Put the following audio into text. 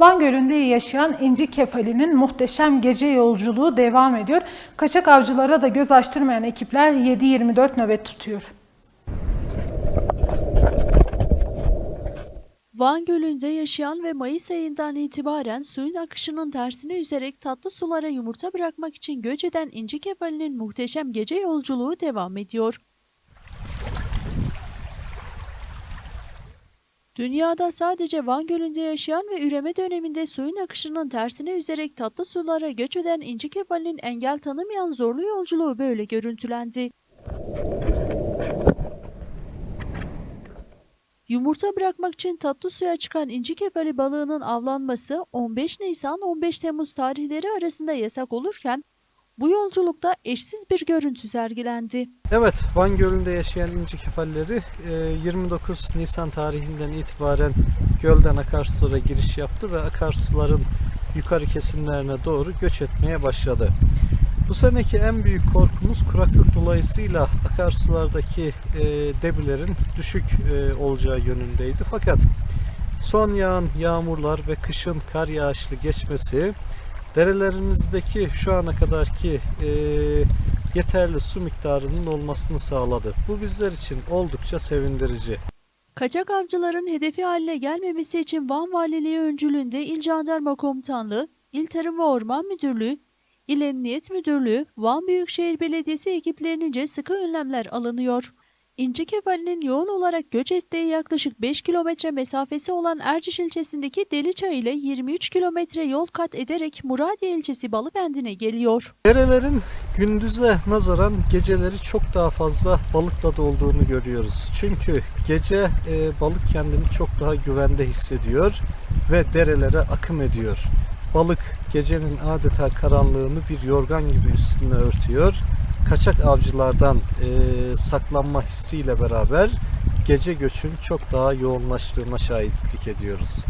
Van Gölü'nde yaşayan inci kefalinin muhteşem gece yolculuğu devam ediyor. Kaçak avcılara da göz açtırmayan ekipler 7-24 nöbet tutuyor. Van Gölü'nde yaşayan ve Mayıs ayından itibaren suyun akışının tersine yüzerek tatlı sulara yumurta bırakmak için göç eden inci kefalinin muhteşem gece yolculuğu devam ediyor. Dünyada sadece Van Gölü'nde yaşayan ve üreme döneminde suyun akışının tersine yüzerek tatlı sulara göç eden inci kefalinin engel tanımayan zorlu yolculuğu böyle görüntülendi. Yumurta bırakmak için tatlı suya çıkan inci kefali balığının avlanması 15 Nisan-15 Temmuz tarihleri arasında yasak olurken bu yolculukta eşsiz bir görüntü sergilendi. Evet, Van Gölü'nde yaşayan inci kefalleri e, 29 Nisan tarihinden itibaren gölden akarsulara giriş yaptı ve akarsuların yukarı kesimlerine doğru göç etmeye başladı. Bu seneki en büyük korkumuz kuraklık dolayısıyla akarsulardaki e, debilerin düşük e, olacağı yönündeydi. Fakat son yağan yağmurlar ve kışın kar yağışlı geçmesi derelerimizdeki şu ana kadarki e, yeterli su miktarının olmasını sağladı. Bu bizler için oldukça sevindirici. Kaçak avcıların hedefi haline gelmemesi için Van Valiliği öncülüğünde İl Jandarma Komutanlığı, İl Tarım ve Orman Müdürlüğü, İl Emniyet Müdürlüğü, Van Büyükşehir Belediyesi ekiplerince sıkı önlemler alınıyor. İnci kefalinin yoğun olarak göç ettiği yaklaşık 5 kilometre mesafesi olan Erciş ilçesindeki Deliçay ile 23 kilometre yol kat ederek Muradiye ilçesi Balıbendin'e geliyor. Derelerin gündüze nazaran geceleri çok daha fazla balıkla dolduğunu görüyoruz. Çünkü gece e, balık kendini çok daha güvende hissediyor ve derelere akım ediyor. Balık gecenin adeta karanlığını bir yorgan gibi üstüne örtüyor. Kaçak avcılardan e, saklanma hissiyle beraber gece göçün çok daha yoğunlaştığına şahitlik ediyoruz.